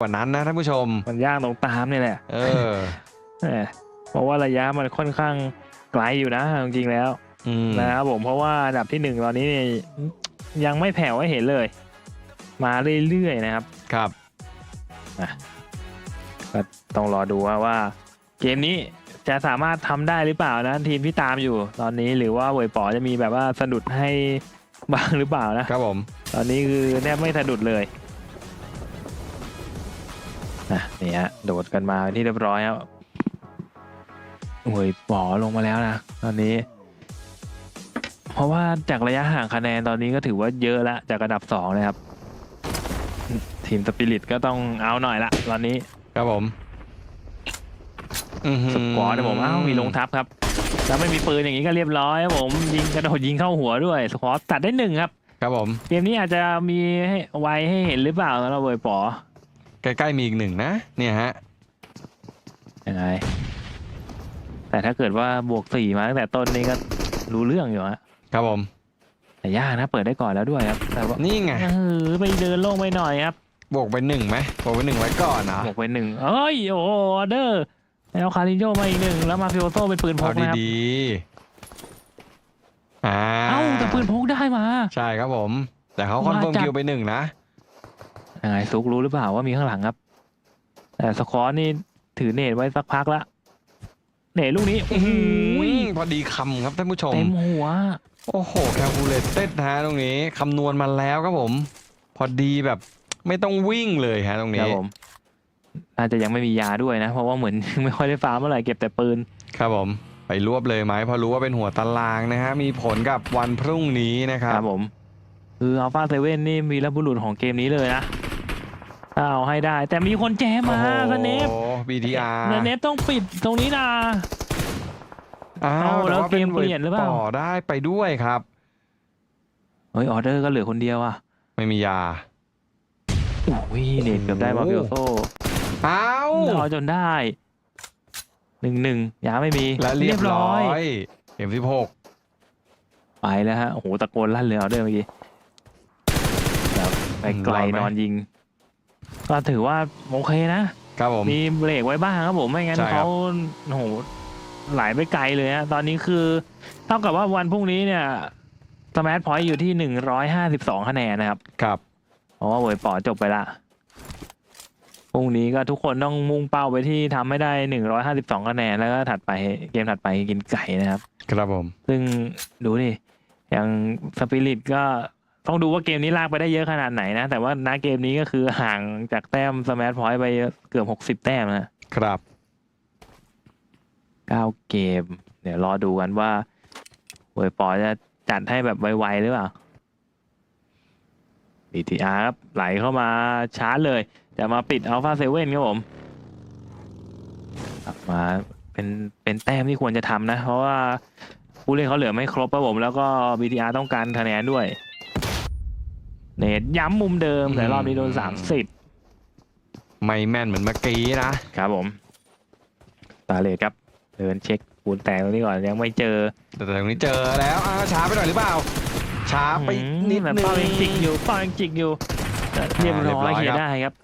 กว่านั้นนะท่านผู้ชม มันยากตรงตามนี่แหละเออแหมเพราะว่าระยะมันค่อนข้างไกลอยู่นะจริงๆแล้วอืมนะครับผมเพราะว่าอันดับที่หนึ่งตอนนี้เนี่ยยังไม่แผ่วให้เห็นเลย มาเรื่อยๆนะครับ ครับก็ต้องรอดูว่าว่า เกมนี้จะสามารถทำได้หรือเปล่านะ ทีมที่ตามอยู่ตอนนี้หรือว่าเวยป๋อจะมีแบบว่าสะดุดให้บ้างหรือเปล่านะครับผม ตอนนี้คือแทบไม่สะดุดเลย นะนี่ฮะโดดกันมาเป็นที่เรียบร้อยครับโอ้ยป๋อลงมาแล้วนะตอนนี้ เพราะว่าจากระยะห่างคะแนนตอนนี้ก็ถือว่าเยอะละจากระดับสองนะครับ ทีมสปิริตก็ต้องเอาหน่อยละตอนนี้ครับผมอื้อหืสปอร์ตเนี่ยผมอ้าวมีลงทับครับแล้วไม่มีปืนอย่างนี้ก็เรียบร้อยครับผมยิงกระโดดยิงเข้าหัวด้วยสปอร์ตตัดได้หนึ่งครับ ครับผมเกมนี้อาจจะมีให้ไวให้เห็นหรือเปล่าสำหรับเวยป๋อ ใกล้ๆมีอีกหนึ่งนะ เนี่ยฮะ ยังไง แต่ถ้าเกิดว่าบวกสี่มาตั้งแต่ต้นนี้ก็รู้เรื่องอยู่ฮะครับผม แต่ยากนะ เปิดได้ก่อนแล้วด้วยครับ แต่ว่านี่ไง เออไปเดินโล่งไปหน่อยครับบวกไปหนึ่งไหมบวกไปหนึ่งไว้ก่อนนะบวกไปหนึ่งเอ้ยโอ้โหออเดอร์แล้วคาริโยมาอีกหนึ่งแล้วมาฟิโอโซเป็นปืนพเอากนะครับดีๆอ่าเอ้าแต่ปืนพกได้มา ใช่ครับผม แต่เขาคอนเฟิร์มมาจัดคิวไปหนึ่งนะ ยังไงซุกรู้หรือเปล่าว่ามีข้างหลังครับ แต่สควอตนี่ถือเนตไว้สักพักละ เนตลูกนี้โอ้โหพอดีคำครับท่านผู้ชม เต็มหัว โอ้โหแคลคูลเลตเต็ดฮะตรงนี้คำนวณมาแล้วครับผม พอดีแบบไม่ต้องวิ่งเลยฮะตรงคนี้รับผมน่าจะยังไม่มียาด้วยนะ เพราะว่าเหมือนไม่ค่อยได้ฟาร์มเมื่อไหร่เก็บแต่ปืน ครับผมไปรวบเลยไหมเพอรู้ว่าเป็นหัวตารางนะฮะ มีผลกับวันพรุ่งนี้นะคครัรับบผม คืออัลฟาเซเว่นนี่มีรบุรุษของเกมนี้เลยนะถ้า เอาให้ได้ แต่มีคนแจมมาสเนปโอ้โห BTR สเนปต้องปิดตรงนี้นะอ้าเอาวแล้แต่วว่าเป็นเกมเปลี่ยนหรือเปล่าต่อได้ไปด้วยครับเฮ้ยออเดอร์ก็เหลือคนเดียวอะ ไม่มียาโอ้ยเน็ตเกือบได้มาฟิโอโซอ้าวเอาจนได้หนึ่งหนึ่งยาไม่มีและเรียบร้อยเข็มสิบหกไปแล้วฮะโอ้โหตะโกนลั่นเลยออเดอร์เมื่อกี้แบบไปไกลนอนยิง ก็ถือว่าโอเคนะ ครับผม มีเบรกไว้บ้างครับผมไม่งั้นใช่ครับ เขาโอ้โหไหลไปไกลเลยฮะตอนนี้คือเท่ากับว่าวันพรุ่งนี้เนี่ยสมาร์ทพอยต์อยู่ที่หนึ่งร้อยห้าสิบสองคะแนนนะครับ ครับ เพราะว่าเวยปอจบไปละ พรุ่งนี้ก็ทุกคนต้องมุ่งเป้าไปที่ทำให้ได้หนึ่งร้อยห้าสิบสองคะแนน แล้วก็ถัดไปเกมถัดไปกินไก่นะครับ ครับผม ซึ่งดูดิ อย่างสปิริตก็ ต้องดูว่าเกมนี้ลากไปได้เยอะขนาดไหนนะ แต่ว่าณเกมนี้ก็คือห่างจากแต้มสมาร์ทพอยต์ไปเกือบหกสิบแต้มนะครับเก้าเกม เดี๋ยวรอดูกันว่าเวยปอจะจัดให้แบบไวๆหรือเปล่า BTR ครับไหลเข้ามาชาร์จเลย จะมาปิด Alpha 7ครับผมกลับมาเป็นเป็นแต้มที่ควรจะทำนะ เพราะว่าผู้เล่นเขาเหลือไม่ครบครับผม แล้วก็ BTR ต้องการคะแนนด้วย เนตย้ำมุมเดิมแต่รอบนี้โดนสามสิบไม่แม่นเหมือนเมื่อกี้นะครับผมตาเลดครับเดินเช็คปูนแตกตรงนี้ก่อนยังไม่เจอ แต่ตรงนี้เจอแล้วอ้าวช้าไปหน่อยหรือเปล่า ช้าไปอืมนิดแบบนึงเป้ายังจิกอยู่เป้ายังจิกอยู่แต่เรียบอ่าเรียบร้ร้ออยยเคลียครับร์ได้ครับ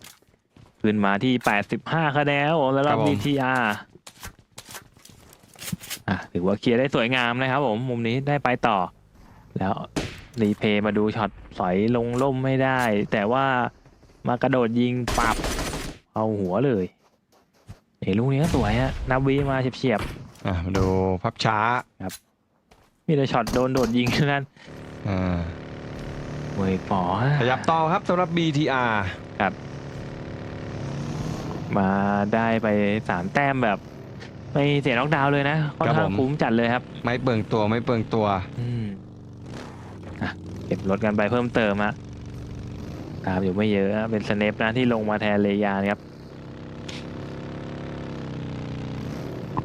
ขึ้นมาที่ 85 คะแนนครับผมแล้วครัเราบผม BTR อะถือว่าเคลียร์ได้สวยงามนะครับผมมุมนี้ได้ไปต่อ แล้ว รีเพย์มาดูช็อตสอยลงล่มไม่ได้ แต่ว่ามากระโดดยิงปับ เอาหัวเลยเอ้ลูกนี้ก็สวยฮะนับวีมาเฉียบอะมาดูภาพช้าๆมีแต่ช็อตโดนโดดยิงเท่านั้นอ่าเว้ยป๋อขยับต่อครับสำหรับ BTR มาได้ไปสามแต้มแบบ ไม่เสียน็อกดาวน์เลยนะค่อนครับข้างผมคุ้มจัดเลยครับ ไม่เปลืองตัวไม่เปลืองตัว อืม อะเก็บรถกันไปเพิ่มเติมอะตามอยู่ไม่เยอะนะเป็นสเนปนะที่ลงมาแทนเลยานะครับ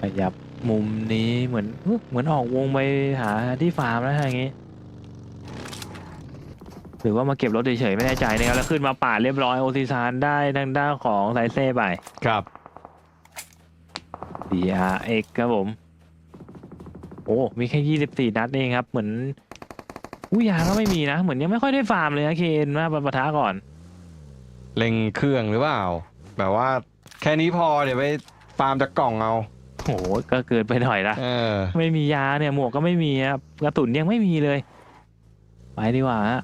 ขยับมุมนี้เหมือนอุ๊ยเหมือนออกวงไปหาที่ฟาร์มนะอย่างงี้หรือว่ามาเก็บรถเฉยๆไม่แน่ใจนะครับแล้วขึ้นมาปาดเรียบร้อยโอซิซานได้ทางด้านของไซเซ่ไปครับ DRX ครับผม โอ้ มีแค่ยี่สิบสี่นัดเองครับ เหมือน อุ้ยยาก็ไม่มีนะ เหมือนยังไม่ค่อยได้ฟาร์มเลยนะเคนมาปะทะก่อน เล็งเครื่องหรือเปล่า แบบว่าแค่นี้พอเดี๋ยวไปฟาร์มจากกล่องเอาโหก็เกินไปหน่อยละเออ ไม่มียาเนี่ยหมวกก็ไม่มีครับกระสุนยังไม่มีเลย ไปดีกว่าฮะ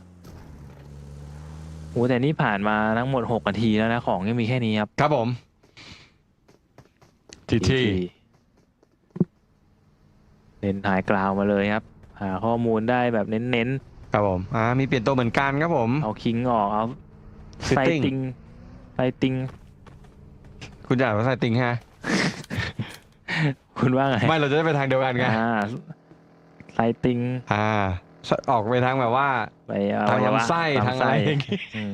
โอ้แต่นี่ผ่านมาทั้งหมดหกนาทีแล้วนะของยังมีแค่นี้ครับครับผมทีทีเน้นถ่ายกราวมาเลยครับ หาข้อมูลได้แบบเน้นครับผมอ่ามีเปลี่ยนตัวเหมือนกันครับผม ๆ เอาคิงออกเอาไซ Sitting ติงไซติง คุณอยากว่าใส่ติงฮะ คุณว่าไงไม่เราจะได้ไปทางเดียวกันไงอ่าไซติงอ่า ออกไปทางแบบว่า ไปเอาทางอวัยวะลำไส้ทางอะไรอย่างงี้อืม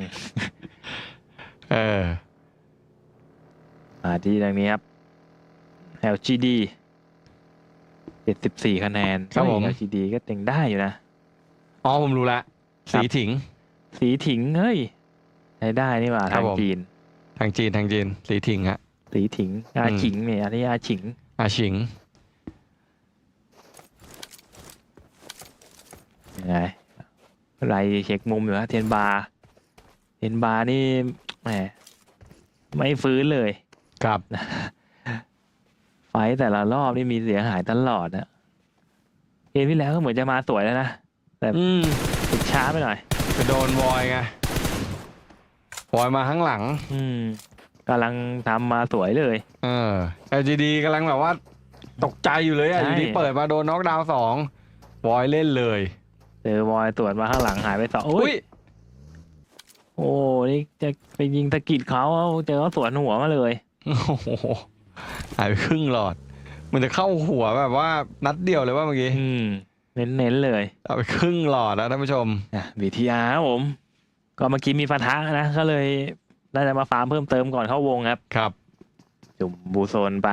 เออ อ่าที่ดังนี้ครับ LGD 74คะแนนครับผมเฮ้ย LGD ก็เต็งได้อยู่นะ อ๋อผมรู้ละครับสีถิง สีถิงเฮ้ยใช้ได้นี่หว่าครัทาบงผม จีน ทางจีนทางจีน สีถิงฮะ สีถิงอาอืม ฉิงเนี่ยอันนี้อาฉิง อาชิง ยังไงไรเช็คมุมอยู่ฮะเทียนบาร์เทียนบาร์นี่แหมไม่ฟื้นเลย ครับ ไฟต์แต่ละรอบนี่มีเสียหายตลอดนะเกมที่แล้วก็เหมือนจะมาสวยแล้วนะอืมติดช้าไปหน่อยไปโดนวอยไงวอยมาข้างหลัง อืมกำลังทำมาสวยเลย เออ LGD กำลังแบบว่า ตกใจอยู่เลยอะ ใช่ อยู่ดีเปิดมาโดนน็อกดาวน์สองวอยเล่นเลย เจอวอยตรวจมาข้างหลังหายไปสองโอ้อุ้ย ย โอ้นี่จะไปยิงตะกิดเขาเอาเจอเขาสวนหัวมาเลย โอ้โห หายไปครึ่งหลอด มันจะเข้าหัวแบบว่านัดเดียวเลยว่าเมื่อกี้อืม เน้นๆเลยเอาไปครึ่งหลอดแล้วท่านผู้ชม อะ BTR ครับผม ก็เมื่อกี้มีปะทะนะ ก็เลยน่าจะมาฟาร์มเพิ่มเติมก่อนเข้าวงครับ ครับ จุ่มบูโซนไป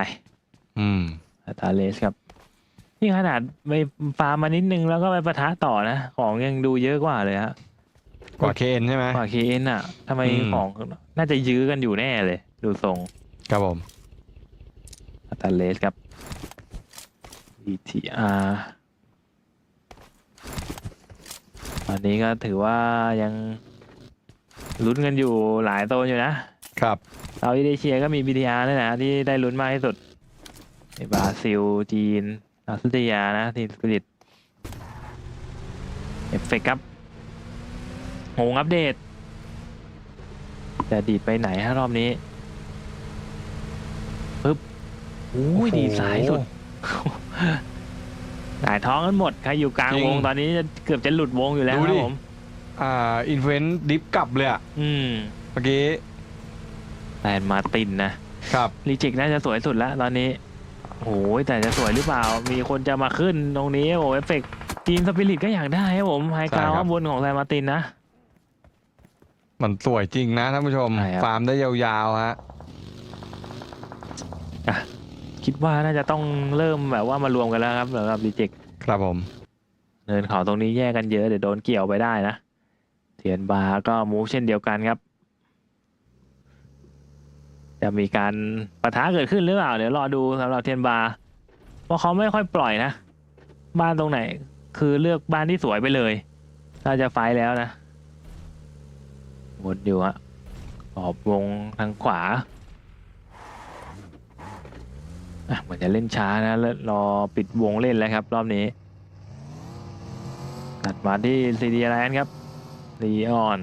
อืม อัตราเลสครับ นี่ขนาดไปฟาร์มมานิดนึงแล้วก็ไปปะทะต่อนะ ของยังดูเยอะกว่าเลยฮะ กว่าเคนใช่ไหม กว่าเคเอ็นอะทำไมอืม ของน่าจะยื้อกันอยู่แน่เลย ดูทรง ครับผม อัตราเลสครับ BTR ตอนนี้ก็ถือว่ายังลุ้นกันอยู่หลายโซนอยู่นะ ครับ เราอินเดเชียก็มี BTR ด้วยนะที่ได้ลุ้นมากที่สุดในบราซิล จีนออสเตรเลียนะทีมสปิริตเอฟเฟกครับงงอัปเดต จะดีดไปไหนฮะรอบนี้ปึ๊บ อุ้ยดีดสายสุดหงายท้องกันหมด ใครอยู่กลางจริงวงตอนนี้จะเกือบจะหลุดวงอยู่แล้วดูคดิ รับผม อ่าอินฟลูเอนดิฟกลับเลยอะอืมเมื่อกี้แลนมาตินนะ ครับ รีจิกน่าจะสวยสุดแล้วตอนนี้โอ้ยแต่จะสวยหรือเปล่า มีคนจะมาขึ้นตรงนี้ โอ้เอฟเฟกทีมสปิริตก็อยากได้ครับผมไฮกราวใช่ครับข้างบนของแลนมาตินนะ มันสวยจริงนะท่านผู้ชม ใช่ครับ ฟาร์มได้ยาวๆฮะ คิดว่าน่าจะต้องเริ่มแบบว่ามารวมกันแล้วครับสำหรับรีจิกครับผม เนินเขาตรงนี้แยกกันเยอะเดี๋ยวโดนเกี่ยวไปได้นะเทียนบาร์ก็มูฟเช่นเดียวกันครับ จะมีการปะทะเกิดขึ้นหรือเปล่าเดี๋ยวรอดูสำหรับเทียนบาร์เพราะเขาไม่ค่อยปล่อยนะ บ้านตรงไหน คือเลือกบ้านที่สวยไปเลยถ้าจะไฟท์แล้วนะวนอยู่ฮะขอบวงทางขวาอะ เหมือนจะเล่นช้านะแล้วรอปิดวงเล่นแล้วครับ รอบนี้ตัดมาที่ซีดีแลนด์ครับลีออน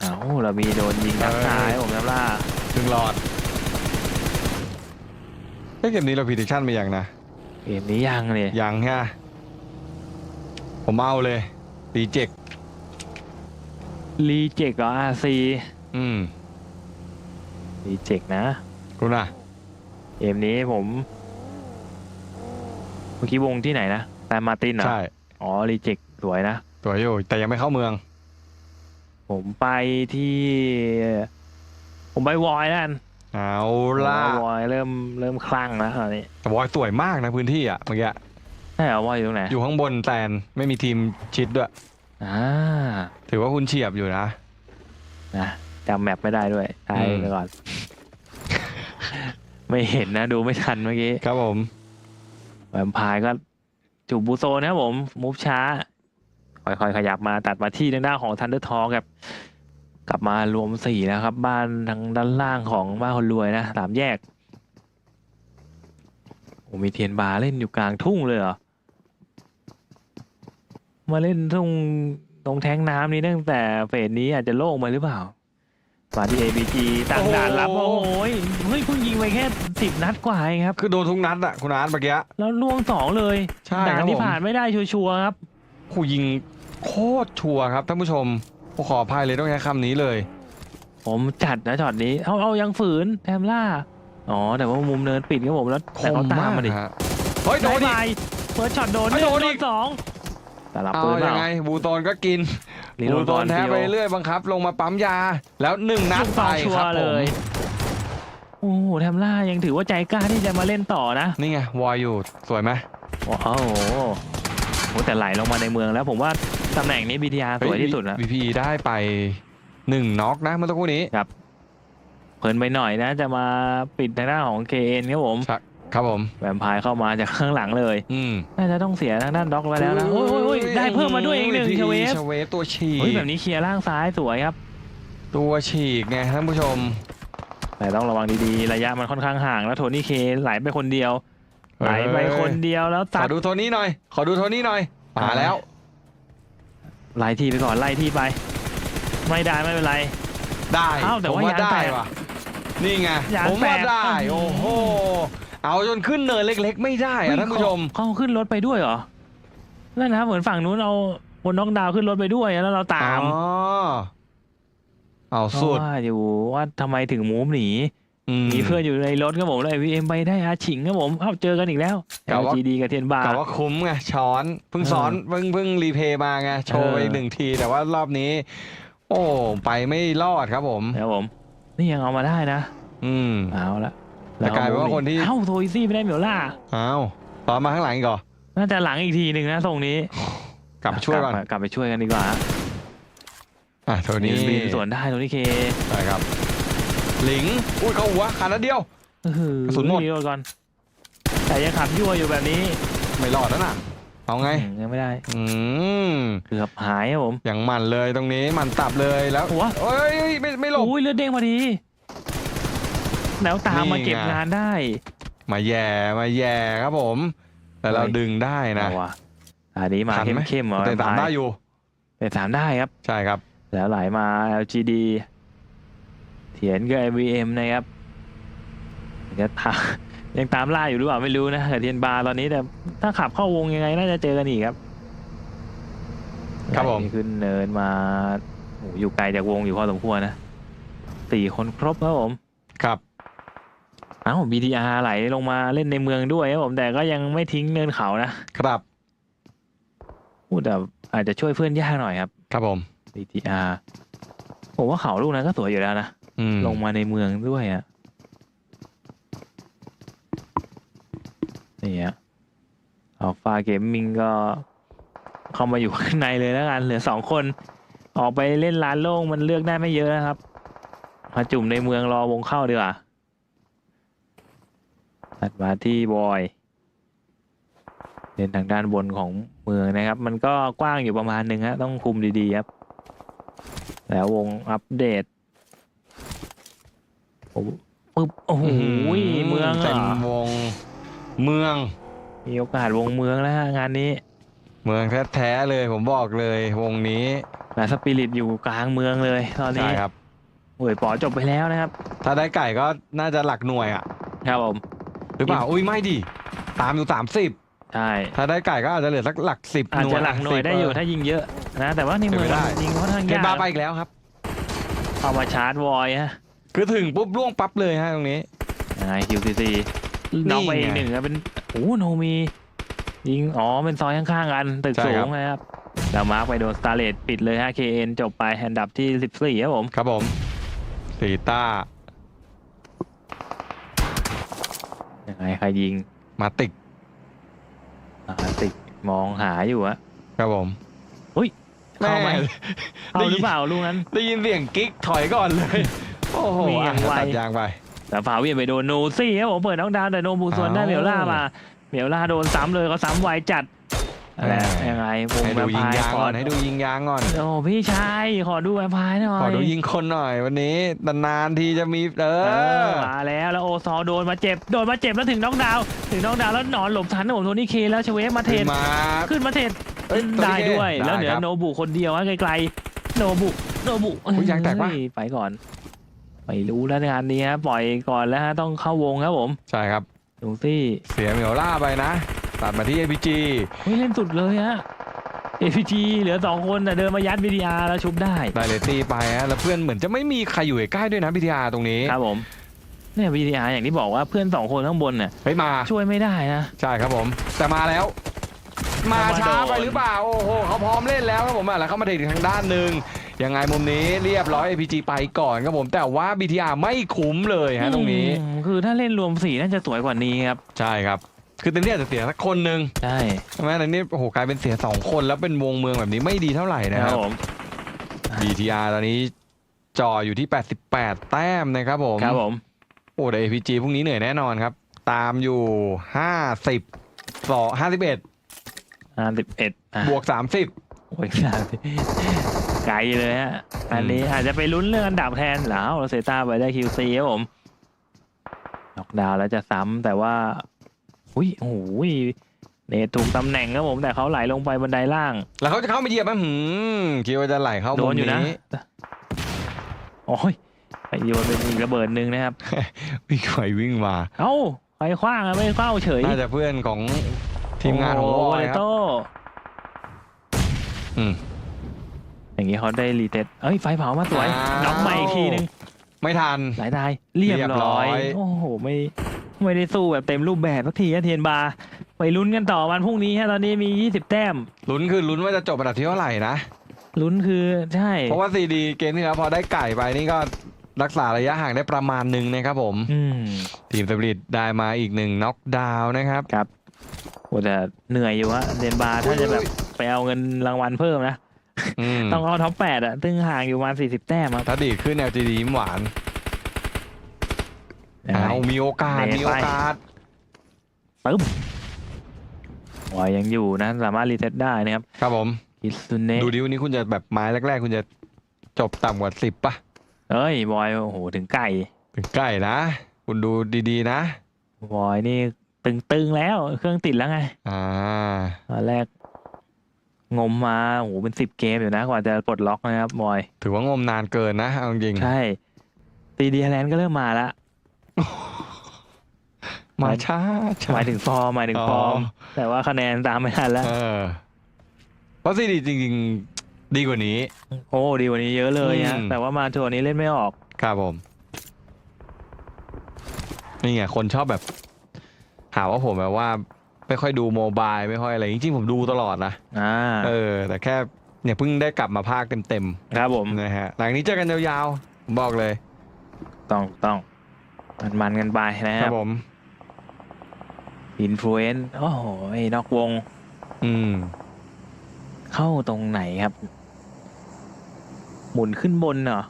เอาเรามีโดนยิงทางซ้ายผมนะล่าครึ่งหลอดเฮ้ยเกมนี้เราพิทิชั่นไปยังนะเกมนี้ยังเลยยังฮะผมเอาเลยรีเจ็ครีเจกเหรออาซีอืม รีเจกนะรู้นะเกมนี้ผม เมื่อกี้วงที่ไหนนะแต่มาร์ตินเหรอใช่อ๋อรีเจกสวยนะ ตัวอยู่ แต่ยังไม่เข้าเมือง ผมไปที่ ผมไปวอยแล้วกันเอาล่ะวอยเริ่มเริ่มคลั่งแล้วตอนนี้แต่วอยสวยมากนะพื้นที่อะเมื่อกี้ใช่เหรอวอยอยู่ตรงไหน อยู่ข้างบนแตนไม่มีทีมชิดด้วยอ่าถือว่าคุณเฉียบอยู่นะนะ จำแมปไม่ได้ด้วยตายอืมไปก่อน ไม่เห็นนะดูไม่ทันเมื่อกี้ ครับผม แวมไพายก็จูบบูโซนะครับผม มูฟช้า ค่อยๆ ขยับมาตัดมาที่ทางด้านของทันเดอร์ทอครับ กลับมารวมสี่นะครับ บ้านทางด้านล่างของบ้านคนรวยนะสามแยกโอ้มีเทียนบาร์เล่นอยู่กลางทุ่งเลยเหรอ มาเล่นทุ่งตรงแท้งน้ำนี้ตั้งแต่เฟสนี้อาจจะโล่งมาหรือเปล่า มาที่ ABG ตั้งด่านรับโอ้โอ้โหโหเฮ้ยคุณยิงไปแค่สิบนัดกว่าเองครับ คือโดนทุกนัดอะคุณอาร์ตเมื่อกี้แล้วล่วงสองเลยใช่ด่าคนรับที่ผมผ่านไม่ได้ชัวร์ๆครับผู้ยิงโคตรชัวร์ครับท่านผู้ชมผมขออภัยเลยต้องใช้คำนี้เลย ผมจัดนะช็อตนี้เอาเอายังฝืนแทมล่าอ๋อแต่ว่ามุมเนินปิดครับผมแล้วแต่เขาตามมาดิฮะเฮ้ยโดนบาอียกบายเฟิร์สช็อตโดนเฮ้หยนึ่งโดนโดอีนกสองแต่รับเอาปืนเปยัล่างไงบูโตนก็กิน รีโหลบูดโตก่อนนแท้เดียวไปเรื่อยบังคับ ลงมาปั๊มยา แล้วหนึ่งนัดลูกไปสองชัวครับร์ผเลมยโอ้โหแทมล่ายังถือว่าใจกล้าที่จะมาเล่นต่อนะ นี่ไงวอยอยู่สวยไหมว้าวโอ้โหโหแต่ไหลลงมาในเมืองแล้วผมว่าตำแหน่งนี้ BTR สวยที่สุดนะวีพีได้ไปหนึ่งน็อกนะเมื่อสักครู่นี้เพลินไปหน่อยนะจะมาปิดทางด้านของ KN ครับผม ครับผมแวมไพร์เข้ามาจากข้างหลังเลย อืมน่าจะต้องเสียทางด้านด็อกไปแล้วนะโอ้ยโอ้ยโอ้ยได้เพิ่มมาด้วยอีกหนึ่งโอ้ยเชเวฟเชเวฟตัวฉีเฮ้ยกแบบนี้เคลียร์ล่างซ้ายสวยครับ ตัวฉีกไงท่านผู้ชม แต่ต้องระวังดีๆ ระยะมันค่อนข้างห่าง แล้วโทนี่เคไหลไปคนเดียว ไหลไปคนเดียวแล้วขตัอดดูโทนี่หน่อย ขอดูโทนี่หน่อยมาแล้วไล่ทีไปก่อนไล่ทีไป ไม่ได้ไม่เป็นไร ได้อ้าวแต่ผมว่าว่ายางได้แตกว่ะนี่ไงยางผมว่าแตกได้อื้อหือโอ้โห เอาจนขึ้นเนินเล็ก ๆ ไม่ได้เฮ้อะยท่านผู้ชม เขาเขาขึ้นรถไปด้วยเหรอนั่นนะเหมือนฝั่งนู้นเอาบนน็อกดาวน์ขึ้นรถไปด้วยแล้วเราตามอ๋อเอาสุดเพราะว่าอยู่ว่าทำไมถึงมูฟหนีอืมมีเพื่อนอยู่ในรถครับผมเลยวีเอ็มไปได้อาฉิงครับผมเอ้าเจอกันอีกแล้วกะว่า LGD กับเทียนบาร์กะว่าคุ้มไงช้อนเพิ่งเออซ้อนเพิ่งเพิ่งรีเพย์มาไงโชว์ไปเออหนึ่งทีแต่ว่ารอบนี้ โอ้ไปไม่รอดครับผมครับผม นี่ยังเอามาได้นะ อืมเอาละ แต่กลายเป็นว่าคนที่ เอ้าโทอิซี่ไม่ได้เหมียวล่า อ้าวตอนมาข้างหลังอีกเหรอน่าจะหลังอีกทีหนึ่งนะตรงนี้กลับมาช่วยก่อนกลับกลับไปช่วยกันดีกว่าอะโทนี่นี่บินสวนได้โทนี่เคใช่ครับ หลิงอุ้ยเข้าหัวขาดนัดเดียวอื้อหือกระสุนหมดรีโหลก่อน แต่ยังขับยั่วอยู่แบบนี้ ไม่รอดแล้วน่ะ เอาไงอืมยังไม่ได้ อืมเกือบหายครับผมอย่างมันเลยตรงนี้มันตับเลยแล้วหัวเอ้ยไม่ไม่หลบอุ้ยเลือดเด้งพอดี แล้วตามมานี่ไงเก็บงานได้ มาแย่มาแย่ครับผม แต่เราเฮ้ยดึงได้นะเอาว่ะอันนี้มาทันเข้ไหมเข้มๆเหรอแต่ตามได้อยู่แต่สามได้ครับ ใช่ครับ แล้วไหลมา LGD เถียนก็ MVM นะครับจะตามยังตามล่าอยู่หรือเปล่าไม่รู้นะแต่เทียนบาร์ตอนนี้แต่ถ้าขับเข้าวงยังไงน่าจะเจอกันอีกครับ ครับผมไหลขึ้นเนินมาโอ้โหอยู่ไกลจากวงอยู่พอสมควรนะสี่คนครบครับผม ครับ เอ้า BTR ไหลลงมาเล่นในเมืองด้วยครับผมแต่ก็ยังไม่ทิ้งเนินเขานะครับ พูดแต่อาจจะช่วยเพื่อนยากหน่อยครับ ครับผม BTR ผมว่าเขาลูกนั้นก็สวยอยู่แล้วนะ อืมลงมาในเมืองด้วยอะนี่ฮะอัลฟาเกมมิงก็เข้ามาอยู่ข้างในเลยแล้วกันเหลือสองคน ออกไปเล่นร้านโล่งมันเลือกได้ไม่เยอะนะครับมาจุ่มในเมืองรอวงเข้าดีกว่า ตัดมาที่บอยเล่นทางด้านบนของเมืองนะครับ มันก็กว้างอยู่ประมาณหนึ่งฮะต้องคุมดีๆครับ แล้ววงอัปเดตโอ้โหปึ๊บโอ้โหเมืองเต็อะมวงเมือง มีโอกาสวงเมืองแล้วฮะงานนี้ เมืองแท้ๆเลยผมบอกเลยวงนี้แต่สปิริตอยู่กลางเมืองเลยตอนใช่นี้ครับโอ้ยปอจบไปแล้วนะครับ ถ้าได้ไก่ก็น่าจะหลักหน่วยอะ ครับผมห รือเปล่าอุ้ยไม่ดิตามอยู่สามสิบใช่ถ้าได้ไก่ก็อาจจะเหลือสักหลักสิบอาจจะหลักหน่วยได้อยู่ถ้าถ้ายิงเยอะนะ แต่ว่าในเมืองเป็นไปได้ยิงค่อนข้างเกยามกบาไปอีกแล้วครับ เอามาชาร์จวอยฮะคือถึงปุ๊บล่วงปั๊บเลยฮะตรงนี้ยังไง QCC นี่น็อกไปอีกไงหนึ่งครับเป็นโอ้โนมี ยิงอ๋อเป็นซอยข้างๆกันตึกใช่สูครังบนะครับแล้วมาร์กไปโดนสตาร์เลตปิดเลยฮะ KN จบไปอันดับที่ 14 ครับผม ครับผมสีต้า ยังไงใครยิงมาติกอ่าติดมองหาอยู่อะครับผม เข้าไหมแเข้าหรือเปล่าลูกนั้น ได้ยินเสียงกิ๊กถอยก่อนเลย โอ้โหมีอย่างไวตัดยางไป แต่ฝาเวียนไปโดนโนซี่ครับผมเปิดน้องดาวน์แต่โนบูสวนได้อ้าวเหมียวล่ามาเหมียวล่าโดนซ้ำเลยเขาซ้ำไวจัด แล้วยังไงวงให้แวดูมยิงไพร์ยางขอก่อนให้ดูยิงยางก่อน โอ้พี่ชายขอดูแวมไพร์หน่อยขอดูยิงคนหน่อยวันนี้นานๆทีจะมีเอเอออมาแล้วแล้วโอซอโดนมาเจ็บโดนมาเจ็บแล้วถึงน้องดาวน์ถึงน้องดาวน์แล้วหนอนหลบทันนะผมโทนี่เคแล้วเชเวฟมาเทรขึ้ดนมา ขึ้นมาเทรดเอ้ยได้โทนี่เคด้วยแล้วเหลือได้ครับโนบุคนเดียวฮะไกลๆโนบุโนบุอุ๊ยยางแตกปะ เฮ้ยไปก่อนไม่รู้แล้วงานนี้ฮะปล่อยก่อนแล้วฮะต้องเข้าวงครับผมใช่ครับดูซี่เสียเหมียวล่าไปนะ ตัดมาที่ APG เฮ้ยเล่นสุดเลยฮะ APG เหลือสองคนแต่ะเดินมายัด VDR แล้วชุบได้ได้เลตี้ไปฮะแล้วเพื่อนเหมือนจะไม่มีใครอยู่ใกล้ๆด้วยนะ BTR ตรงนี้ครับผมเนี่ย VDR อย่างที่บอกว่าเพื่อนสองคนข้างบนเนี่ยเฮ้ยมาช่วยไม่ได้นะใช่ครับผม แต่มาแล้ว มาแต่มาช้าโดนไปหรือเปล่าโอ้โหเขาพร้อมเล่นแล้วครับผมอะแล้วเขามาถึงทางด้านหนึ่งยังไงมุมนี้เรียบร้อย APG ไปก่อนครับผม แต่ว่า BTR ไม่คุ้มเลยฮะตรงนี้อืมคือถ้าเล่นรวมสี่น่าจะสวยกว่านี้ครับ ใช่ครับ คือเต็มที่อาจจะเสียสักคนหนึ่งใช่ใช่ไหมแต่นี่โอ้โหกลายเป็นเสียสองคนแล้วเป็นวงเมืองแบบนี้ไม่ดีเท่าไหร่นะคครัรับบ ผม BTR ตอนนี้จ่ออยู่ที่ 88 แต้มนะครับผม ครับผม โอ้แต่ APG พรุ่งนี้เหนื่อยแน่นอนครับ ตามอยู่ 50สอง51 ห้าสิบเอ็ดอะบวก 30 โอ้ยไกลเลยฮะ อันนี้อาจจะไปลุ้นเรื่องอันดับแทนแล้วเซต้าไปได้คิวซีครับผม น็อกดาวน์แล้วจะซ้ำแต่ว่า อุ้ยโอ้โหเนตถูกตำแหน่งครับผมแต่เขาไหลลงไปบันไดล่าง แล้วเขาจะเข้ามาเหยียบไหมหืมคิดว่าจะไหลเข้าโดมุนมอยู่นะนี้โอ้ยไปโยนเป็นอีกระเบิดหนึ่งนะครับ วิ่งไหววิ่งมาเอ้าไปคว้างอะไม่เข้าเฉยน่าจะเพื่อนของทีมงานของวโโหอยเลครับ โต้อืมอย่างนี้เขาได้รีเต็ดเอ้ยไฟเผามาสวยอ้าวน็อกใหม่อีกทีนึง ไม่ทัน หลายตายเรียบเรียบร้ร้ออยยโอ้โหไม่ไม่ได้สู้แบบเต็มรูปแบบสักทีนะเทียนบาร์ไปลุ้นกันต่อวันพรุ่งนี้ฮะตอนนี้มี 20 แต้มลุ้นคือลุ้นว่าจะจบอันดับที่เท่าไหร่นะ ลุ้นคือใช่เพราะว่าซีดีเกมที่แล้วพอได้ไก่ไปนี่ก็รักษาระยะห่างได้ประมาณหนึ่งนะครับผม อืมทีมสปริตได้มาอีกหนึ่งน็อกดาวน์นะครับ โอ้แต่เหนื่อยอยู่ฮะเทียนบาร์ถ้าจะแบบไปเอาเงินรางวัลเพิ่มนะอืม ต้องเอาท็อปแปดอะซึ่งห่างอยู่ประมาณ40แต้มครับถ้าดีดขึ้น LGD ยิ้มหวานยังไงเอามีโอกาสเดไปมีโอกาสวอยยังอยู่นะ สามารถรีเซ็ตได้นะครับ ครับผมคิซุเนะดูดิวันนี้คุณจะแบบไม้แรก ๆ คุณจะจบต่ำกว่าสิบป่ะ เอ้ย บอย โอ้โห ถึงไก่ถึงใกล้นะ คุณดูดีๆนะ บอยนี่ตึงๆแล้ว เครื่องติดแล้วไง อ่าตอนแรก งมมาโอ้โหเป็นสิบเกมอยู่นะกว่าจะปลดล็อกนะครับบอย ถือว่างมนานเกินนะเอาจริงใช่ตีดีแลนด์ก็เริ่มมาละมาช้าช้าหมายถึงฟอร์มหมายถึงฟอร์ม แต่ว่าคะแนนตามไม่ทันแล้วเออเพราะซีดีจริง ๆ ดีกว่านี้ โอ้ดีกว่านี้เยอะเลยฮะอืมแต่ว่ามาทัวร์นี้เล่นไม่ออก ครับผม นี่ไงคนชอบแบบ หาว่าผมแบบว่า ไม่ค่อยดูโมบายไม่ค่อยอะไรจริงๆผมดูตลอดนะอ่าเออ แต่แค่เนี่ยเพิ่งได้กลับมาภาคเต็มครับผมๆนะฮะหลังนี้เจอกันยาวๆผมบอกเลยต้องต้องมันมันๆกันไปนะคครัรับบผมอินฟลูเอนซ์โอ้โหไอ้นอกวงอืมเข้าตรงไหนครับ หมุนขึ้นบนเหรอ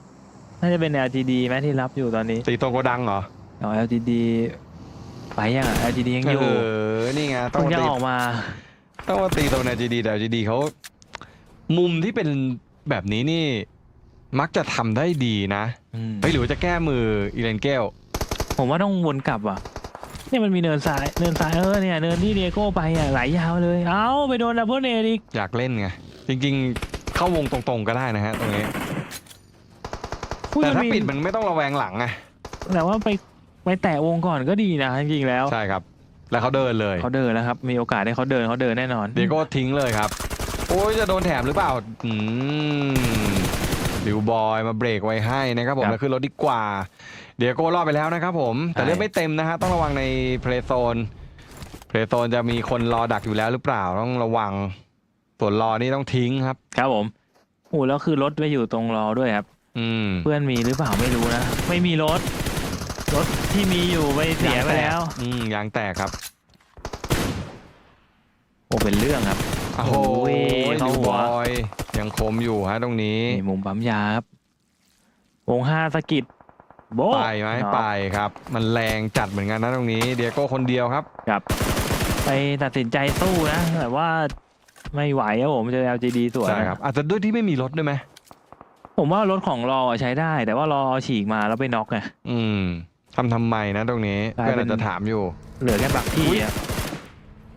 น่าจะเป็น LGD ไหมที่รับอยู่ตอนนี้ตีตรงโกดังเหรอ เอา LGD ไปยังอะ LGD ยังอยู่เออ นี่ไงต้อเพิ่งงมาจะตีออกมาต้องมาตีตรงในจีดีแต่จีดีเขามุมที่เป็นแบบนี้นี่ มักจะทำได้ดีนะอืมเฮ้ยหรือว่าจะแก้มืออีเลนเกลผมว่าต้องวนกลับอะเนี่ยมันมีเนินซ้ายเนินซ้ายเออเนี่ยเนินที่เดียโก้ไปอะไหลยาวเลย เอ้าไปโดนดับเบิลเนตอีกอยากเล่นไง จริงๆ เข้าวงตรงๆก็ได้นะฮะตรงนี้ อุ๊ยแต่ถ้ามีปิดมันไม่ต้องระแวงหลังไงแต่ว่าไป ไปแตะวงก่อนก็ดีนะจริงๆแล้วใช่ครับ แล้วเขาเดินเลยเขาเดินแล้วครับ มีโอกาสให้เขาเดินเขาเดินแน่นอน เดียโก้ทิ้งเลยครับ โอ้ยจะโดนแถมหรือเปล่าอืมดิวบอยมาเบรกไว้ให้นะครับผมครับแล้วขึ้นรถดีกว่า เดียโก้รอดไปแล้วนะครับผม แต่ใช่เลือดไม่เต็มนะฮะ ต้องระวังในเพลย์โซน เพลย์โซนจะมีคนรอดักอยู่แล้วหรือเปล่า ต้องระวัง ส่วนรอนี่ต้องทิ้งครับ ครับผมโอ้แล้วคือรถไปอยู่ตรงรอด้วยครับ อืม เพื่อนมีหรือเปล่าไม่รู้นะ ไม่มีรถ รถที่มีอยู่ไปเสียไปแล้ว อืมยางแตกครับ โอ้เป็นเรื่องครับ โอ้โหโอ้ยเข้าดิวหับวอย ยังคมอยู่ฮะตรงนี้นี่มุมปั๊มยาครับวงห้าสกิดโบะไปไหมเนาะไปครับ มันแรงจัดเหมือนกันนะตรงนี้ เดียโก้คนเดียวครับ ไปตัดสินใจสู้นะ แต่ว่าไม่ไหวครับผมเจอ LGD สวยใช่ครับ อาจจะด้วยที่ไม่มีรถด้วยไหมผมว่ารถของรอใช้ได้ แต่ว่ารอเอาฉีกมาแล้วไปน็อกไงอืม ทำทำไมนะตรงนี้กลายเพื่อนเป็นอาจจะถามอยู่ เหลือแค่บักที่อะ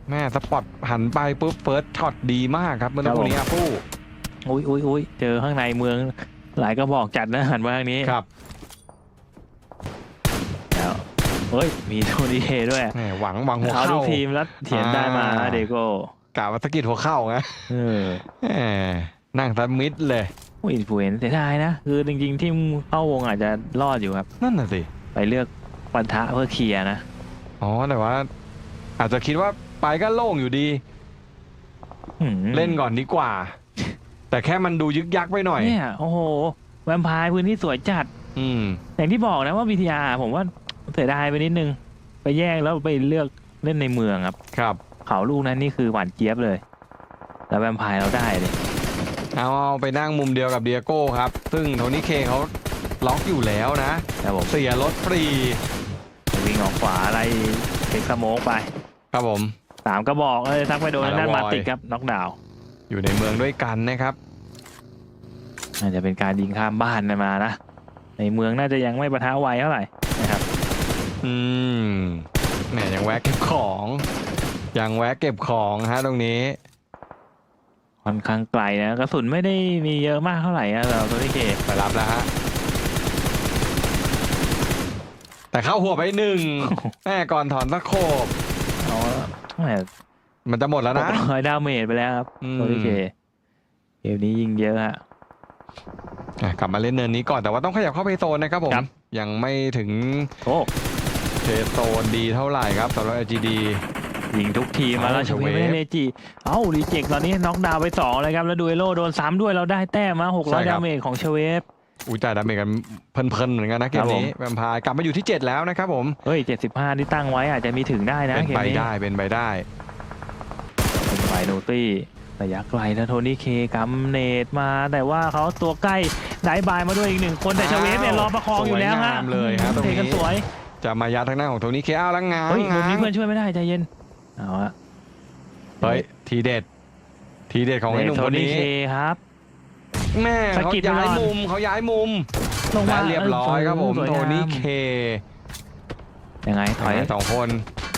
แม่สปอตหันไปปุ๊บเฟิร์สช็อตดีมากครับเมื่อสักครู่นี้อาฟู่อุ้ยอุ้ยอุ้ยเจอข้างในเมือง หลายกระบอกจัดนะหันมาทางนี้ครับแล้วเฮ้ยมีโทนี่เทด้วยแหมหวังหวังหัวเอาเข้าทุกทีมแล้วเถียนได้มาอ่าเดโก้กะว่าสะกิดหัวเข้าไงเออแหมนั่งซัดมิดเลยผู้อินฟลูเอนซ์เสียดายนะ คือจริงๆ ที่เข้าวงอาจจะรอดอยู่ครับ นั่นน่ะสิ ไปเลือกปันทะเพื่อเคลียร์นะ อ๋อแต่ว่า อาจจะคิดว่าไปก็โล่งอยู่ดีหืมเล่นก่อนดีกว่า แต่แค่มันดูยึกยักไปหน่อย เนี่ยโอ้โห แวมไพร์พื้นที่สวยจัด อืม อย่างที่บอกนะว่า BTR ผมว่าเสียดายไปนิดนึง ไปแย่งแล้วไปเลือกเล่นในเมืองครับครับ เขาลูกนั้นนี่คือหวานเจี๊ยบเลยแล้วแวมไพร์เราได้เลย เอาเอาไปนั่งมุมเดียวกับเดียโก้ครับ ซึ่งโทนี่เคเขา ล็อกอยู่แล้วนะครับผมเสียรถฟรีวิ่งออกขวาอะไรเทคสโมกไปครับผมสามกระบอกเลยซักไปโดนมาแล้วนั่นมาบอยติดครับน็อกดาวน์อยู่ในเมืองด้วยกันนะครับน่าจะเป็นการยิงข้ามบ้านมานะ ในเมืองน่าจะยังไม่ประทะไวเท่าไหร่นะครับ อืมแหมยังแวะเก็บของยังแวะเก็บของฮะตรงนี้ค่อนข้างไกลนะกระสุนไม่ได้มีเยอะมากเท่าไหร่นะสำหรับตัวที่เคไปรับแล้วฮะ แต่เข้าหัวไปหนึ่งแม่ก่อนถอนตะโขบเอาแหมมันจะหมดแล้วหนะกร้อยดาเมจไปแล้วครับอืมตัวที่เคเกมนี้ยิงเยอะฮะ อะกลับมาเล่นเนินนี้ก่อนแต่ว่าต้องขยับเข้าไปโซนนะครับผม ครับ ยังไม่ถึงโอ้เทโซนดีเท่าไหร่ครับสำหรับ LGD ยิงทุกทีมมาแล้วเอาชเวฟไม่ได้เชเวฟเลจิเอ้ารีเจคตอนนี้น็อกดาวน์ไปสองเลยครับแล้วดูเอโลโดนซ้ำด้วยเราได้แต้มมาหกใช่ร้อยครัดาบเมจของชเวฟ อุ้ยจ่ายดาเมจกันเพลินๆเหมือนกันนะเกครัมบผมนี้แวมไพร์กลับมาอยู่ที่ 7 แล้วนะครับผม เฮ้ยเจ็ดสิบห้าที่ตั้งไว้อาจจะมีถึงได้นะเป็นเกมไปนี้ได้เป็นไปได้ เป็นไฟโนตี้ระยะไกลนะโทนี่เคกัมเนตมา แต่ว่าเขาตัวใกล้ได้บายมาด้วยอีกหนึ่งคนแต่อ้าวชเวฟเนี่ยรอประคองอยู่แล้วฮะสวยงามเลยฮะตรงนี้เทกันสวย จะมายัดทางหน้าของโทนี่เคอ้าวแล้วง้างเฮ้ยมุมง้านี้งเพื่อนช่วยไม่ได้ใจเย็นเอาฮะเฮ้ยทีเด็ดทีเด็ดของไอ้หนุ่มโทคนนี่นี้เคครับ แม่สะเขากิดไปย้ายก่อน มุมเขาย้ายมุมลงมาและเรียบร้อยครับผมสวยโทงานี่เคยังไงถอยสองคน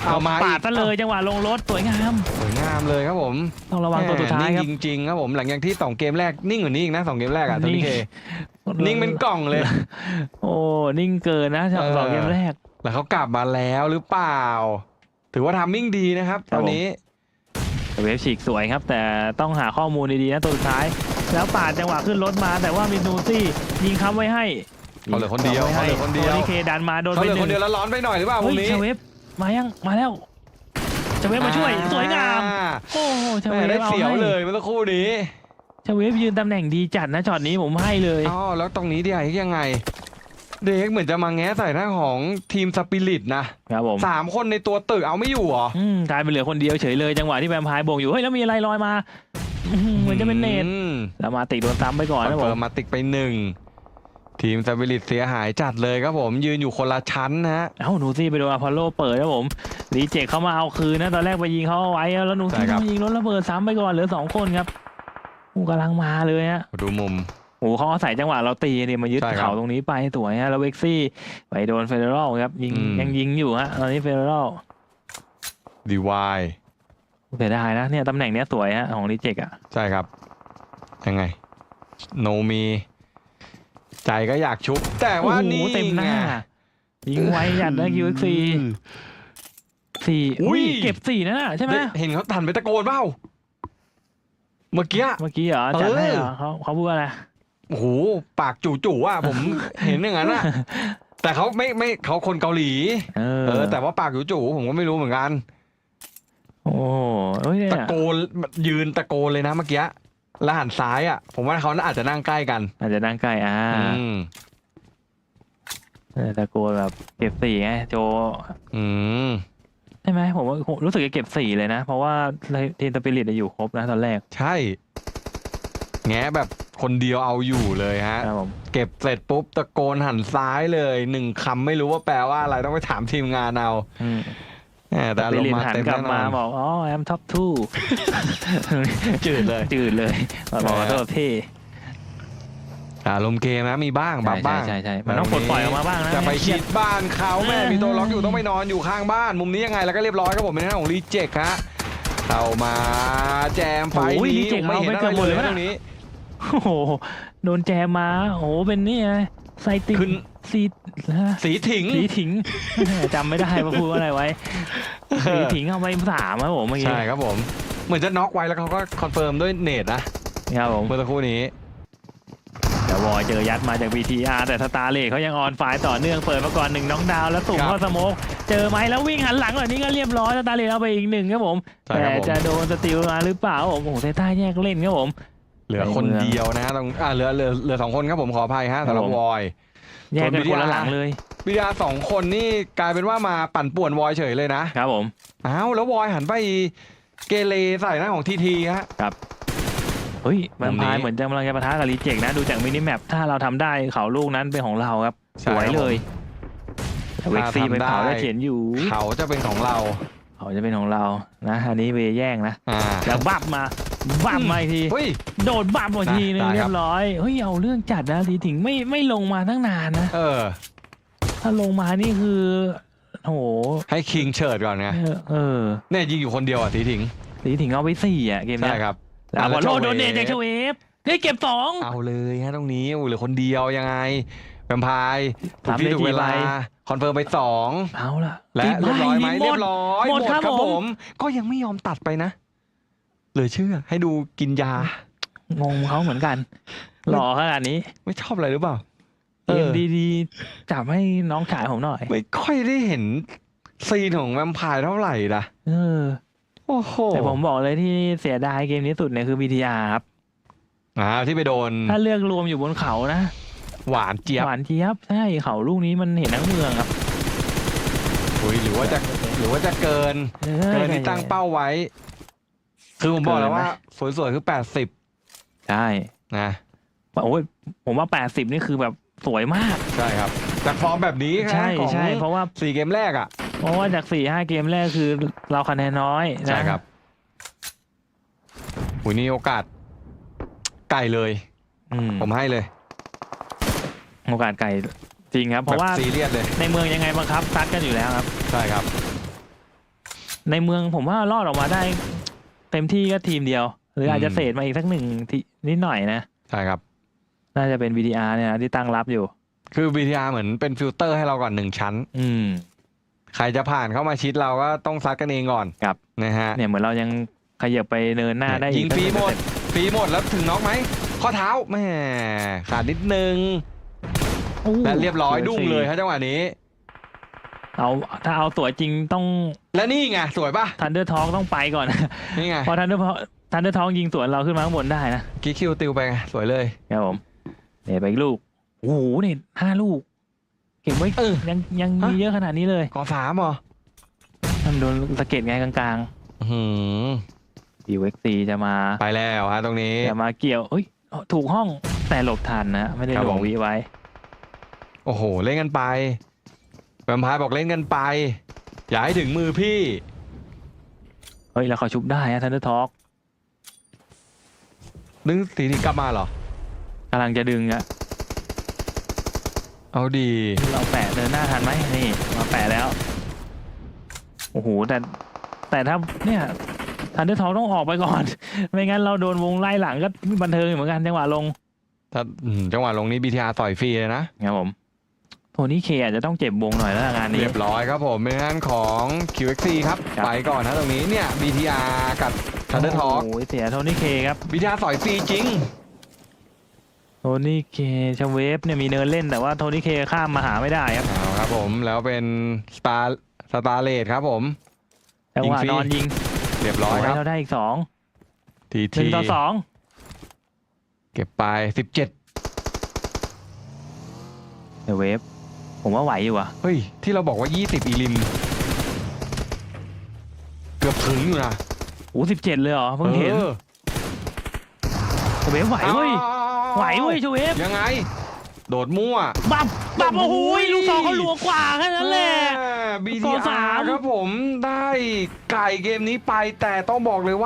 เอามาปาอีดกซะเลยจังหวะลงรถสวยงามสวยงามเลยครับผมต้องระวังตัวสุดท้ายแหม่ครับ นิ่งจริงๆครับผมหลังจากที่สองเกมแรกนิ่งกว่านี้อีกนะสองเกมแรกอะโทนิ่นี่ง เคนิ่งเป็นกล่องเลย โอ้นิ่งเกินนะสองเออสองเกมแรก แล้วเขากลับมาแล้วหรือเปล่า ถือว่าทำมิ่งดีนะครับครัตบอนนี้ เวฟฉีกสวยครับ แต่ต้องหาข้อมูลดีๆนะตัวสุดท้าย แล้วปาดจังหวะขึ้นรถมาแต่ว่ามีนูซี่ยิงค้ำไว้ให้เขาเหลือคนเดียวงำไว้เขาเหลืให้อคนเดียวโทนี่เคดันมาโดนเขาไปเหลือหคนึ่นงเดียวแล้วร้อนไปหน่อยหรือเปล่าเฮ้มุยมนี้ชเวฟมายังมาแล้วชเวฟมาช่วยสวยงามอ่โอ้โหชแหเวม่ฟได้เอาเสียวให้เลยเมื่อสักครู่นี้ชเวฟยืนตำแหน่งดีจัดนะช็อตนี้ผมให้เลยอ๋อแล้วตรงนี้เดียยังไงเด็กเหมือนจะมาแง้ใส่หน้าของทีมสปิริตนะครับผมสามคนในตัวตึกเอาไม่อยู่เหรออืมกลายเป็นเหลือคนเดียวเฉยเลยจังหวะที่แวมไพร์โบกอยู่เฮ้ยแล้วมีอะไรลอยมาอื้อหือ เหมือนจะเป็นเนตอืมแล้วมาติดโดนซ้ำไปก่อนคอนนะผเฟิร์มมมาติกไปหนึ่งทีมสปิริตเสียหายจัดเลยครับผมยืนอยู่คนละชั้นนะฮะ เอ้านูซี่ไปโดนอพอลโลเปิดนะผมรีเจคเข้ามาเอาคืนนะตอนแรกไปยิงเขาเอาไว้แล้วนูใช่ซี่ครับมายิงรถระเบิดซ้ำไปก่อนเหลือสองคนครับกูกำลังมาเลยฮะ ดูมุม โอ้โหเขาอาศัยจังหวะเราตีเนี่ยมายึดใช่ครับเขาตรงนี้ไปสวยฮะแล้วเว็กซี่ไปโดนเฟเดอรัลครับยิงอืม ยังยิงอยู่ฮะตอนนี้เฟเดอรัลดีวาย เสียดายนะเนี่ยตำแหน่งเนี้ยสวยฮะของรีเจคอะใช่ครับ ยังไง โนมี ใจก็อยากชุบ แต่ว่าโอ้โหนี่เต็มหน้า ไง ยิงไวจัดนะคิวเอ็กซีสี่อุ้อุ้ยยเก็บสี่นั่นน่ะใช่ไหมได้เห็นเขาทันไปตะโกนเปล่าเมื่อกี้ เมื่อกี้เหรอจัดให้เหรอเออเขาเขาพูดว่าอะไรโอ้โหปากจู่ๆอะผม เห็นอย่างนั้นอะแต่เขาไม่ไม่เขาคนเกาหลี เออเออแต่ว่าปากจู่ๆผมก็ไม่รู้เหมือนกัน โอ้โหเฮ้ยเนี่ยตะโกนยืนตะโกนเลยนะเมื่อกี้แล้วหันซ้ายอะ ผมว่าเขาอาจจะนั่งใกล้กัน อาจจะนั่งใกล้อ่าอืมเออตะโกนแบบเก็บสี่ไงโจ อืมใช่ไหมผมว่ารู้สึกจะเก็บสี่เลยนะ เพราะว่าทีมสปิริตอยู่ครบนะตอนแรก ใช่ แงะแบบคนเดียวเอาอยู่เลยฮะครับผมเก็บเสร็จปุ๊บ ตะโกนหันซ้ายเลยหนึ่งคำไม่รู้ว่าแปลว่าอะไรต้องไปถามทีมงานเอาอืม แหม่แต่แต่อาไปรมเรียณ์นมาหันเต็มกลับแน่นมาอนบอกอ๋อแอมท็อปทูจืดเลยจืดเลยบอกว่าตัวเท่อารมณ์เกมนะมีบ้างบับใช่บ้างใช่ใช่มันต้องปลดปล่อยออกมาบ้างนะจะไปเครีชิยดดบ้านเขาแม่อ่ามีมีตัวล็อกอยู่ต้องไปนอนอยู่ข้างบ้าน มุมนี้ยังไงแล้วก็เรียบร้อยครับผมเป็นหน้าของรีเจคฮะเข้ามาแจมไฟโอ้ยนี้ Reject ไม่เห็นเอาไปอะเกืไรอบหมดเลเลยยนะนะตรงนี้โอ้โหโดนแจมมาโอ้โหเป็นนี่ไงไซติงขึ้น ซีฮะสีถิงสีถิงจำไม่ได้ว่าพูดว่าอะไรไว้สีถิงเอาไปสามครับผมเมื่อกี้ใช่ครับผม เหมือนจะน็อกไว้แล้วเขาก็คอนเฟิร์มด้วยเนตนะครับผมเมื่อสักครู่นี้แต่วอยเจอยัดมาจาก BTR แต่สตาร์เลเขายังออนไฟล์ต่อเนื่องเปิดมาก่อนหนึ่งน้องดาวแล้วตุ่มครับก็สโมกเจอไหมแล้ววิ่งหันหลังแบบนี้ก็เรียบร้อยสตาร์เลเอาไปอีกหนึ่งครับผมใช่แต่ครับผมจะโดนสติลมาหรือเปล่าครับผมโอ้โหเซต้าแยกเล่นครับผมเหลือคนเดียวนะตรงอ่าเหลือเหลือเหลือสองคนครับผมขออภัยฮะสำหรับครับผมวอย แยกกันส่ควนน BTR ละหลังเลย วิทยาสองคนนี่กลายเป็นว่ามาปั่นป่วนวอยเฉยเลยนะครับผมอ้าวแล้ววอยหันไปเกเรใส่หน้าของทีทีฮะ เฮ้ยแวมุมมนี้ไพร์เหมือนจะกำลังจะปะทะกับรีเจกนะ ดูจากมินิแมปถ้าเราทำได้เขาลูกนั้นเป็นของเราครับสใช่วยครับเลยแต่เวกซีถ้าทำไปเผาได้ได้เขียนอยู่ เขาจะเป็นของเรา เขาจะเป็นของเรานะ อันนี้เวแย่งนะอ่าแล้วบับมาบับมาอีกที เฮ้ย โดดบับมาทีนึงได้เรีครัยบบร้อยเฮ้ยเอาเรื่องจัดนะทีถึงไม่ไม่ลงมาตั้งนานนะ เออ ถ้าลงมานี่คือโอ้โหให้คิงเฉิดก่อนไงเออเออเนี่ยยิงอยู่คนเดียวอะทีถิงทีถึงเอาไปสี่อะเกมใช่เนี้ยครับแล้วอะบอลโลแล้วโดนเนตเจ้าจากเชเวฟเฮ้ยเก็บสอง เอาเลยฮะตรงนี้โอ้เหลือคนเดียวยังไงแวมไพร์ถูกทำที่ได้ถูกเวลาทีไป คอนเฟิร์มไปสองเอาล่ะและติดเรียบร้อยไหมหมเรียดบร้อยหมดครับครับผผมมก็ยังไม่ยอมตัดไปนะเหลือเชื่อ ให้ดูกินยางงเขาเหมือนกัน หล่อขนาดนี้ ไม่ชอบอะไรหรือเปล่าเกมดีๆจับให้น้องชายผมหน่อย ไม่ค่อยได้เห็นซีนของแวมไพร์เท่าไหร่นะเออโอ้โหแต่ผมบอกเลยที่เสียดายเกมนี้สุดเนี่ยคือ BTR ครับอ่าที่ไปโดน ถ้าเลือกรวมอยู่บนเขานะ หวานเจี๊ยบหวานเจี๊ยบใช่เขาลูกนี้มันเห็นทั้งเมืองครับอุ้ยหรือว่าจะหรือว่าจะเกินออเกินที่ตั้งเป้าไว้ คือผมบอกแล้วว่าสวยๆคือแปดสิบใช่นะโอ้ยผมว่า80นี่คือแบบสวยมาก ใช่ครับจากฟอร์มแบบนี้นะใช่ของใช่เพราะว่าสี่เกมแรกอะเพราะว่าจากสี่ห้าเกมแรกคือเราคะแนนน้อยนะใช่ครับหุยนี่โอกาสไก่เลยอืมผมให้เลย โอกาสไก่จริงครับ เพราะว่าแบบซีเรียสเลย ในเมืองยังไงบังคับซัดกันอยู่แล้วครับ ใช่ครับ ในเมืองผมว่ารอดออกมาได้ เต็มที่ก็ทีมเดียว หรืออาจจะอืมเศษมาอีกสักหนึ่งทีนิดหน่อยนะ ใช่ครับ น่าจะเป็น VDR เนี่ยนะที่ตั้งรับอยู่ คือ BTR เหมือนเป็นฟิลเตอร์ให้เราก่อนหนึ่งชั้น อืม ใครจะผ่านเข้ามาชิดเราก็ต้องซัดกันเองก่อนครับนะฮะเนี่ยเหมือนเรายังขยับไปเนินหน้าได้ยิงฟรีหมดฟรีหมดแล้วถึงน็อกไหมข้อเท้าแม่ขาดนิดนึงอู้ และเรียบร้อยสวดุ้งสิเลยครับจังหวะนี้ เอาถ้าเอาตัวจริงต้องและนี่ไงสวยป่ะทันเดอร์ทองต้องไปก่อนนี่ไงพอทันเดอร์ทันเดอร์ทองยิงสวนเราขึ้นมาข้างบนได้นะกิ๊กคิวติวไปไงสวยเลยครับผมเนี่ยไปอีกลูกโอ้โหเนี่ยห้าลูกเก็บไว้เออยังยังฮะมีเยอะขนาดนี้เลยกอสามเหรอทำโดนสะเก็ดไงกลางอื้อหือๆดีเว็กซีจะมาไปแล้วฮะตรงนี้จะมาเกี่ยวเอ้ยถูกห้อง แต่หลบทันนะ ไม่ได้ครับหลผงมวิไว้ โอ้โห เล่นกันไปแวมไพร์บอกเล่นกันไป อย่าให้ถึงมือพี่ เฮ้ย แล้วเขาชุบได้นะทันเดอร์ทอกนึกสีนี้กลับมาเหรอกำลังจะดึงอะเอาดี เราแปะเดินหน้าทันไหมนี่ มาแปะแล้ว โอ้โห แต่แต่ถ้าเนี่ยทันเดอร์ทอกต้องออกไปก่อน ไม่งั้นเราโดนวงไล่หลังก็บันเทิงอยู่เหมือนกันจังหวะลง ถ้าอืมจังหวะลงนี้ BTR ต่อยฟรีเลยนะ ครับผมโทนี่เคอาจจะต้องเจ็บวงหน่อยแล้วงานนี้ เรียบร้อยครับผมเป็นงานของ QXC ครับ ครับ ไปก่อนนะตรงนี้เนี่ย BTR กับ Thunder Talk โอ้โหเสียโทนี่เคครับ BTR ต่อยฟรีจริง โทนี่เคชาเวฟเนี่ยมีเนินเล่นแต่ว่าโทนี่เคข้ามมาหาไม่ได้ครับ เอาครับผมแล้วเป็น Star Star r a t ครับผม จังหวะยิงฟรี นอนยิงเรียบร้อยครับเราได้อีกสองทีหนึ่ทีงต่อสอง เก็บไป17เดเวฟผมว่าไหวอยู่อะเฮ้ย ที่เราบอกว่า20อีลิม เกือบถึงอยู่นะโอ้สิบเจ็ดเลยเหรอเพิ่งเห็นออเดเวฟไหวเว้ยอาไหวเว้ยชาเวฟยังไง โดดมั่ว บับบับโอ้โหลูกสองเขาลัวกว่าแค่นั้นแหละบีสทีองสาอามครับผมได้ไก่เกมนี้ไปแต่ต้องบอกเลยว่า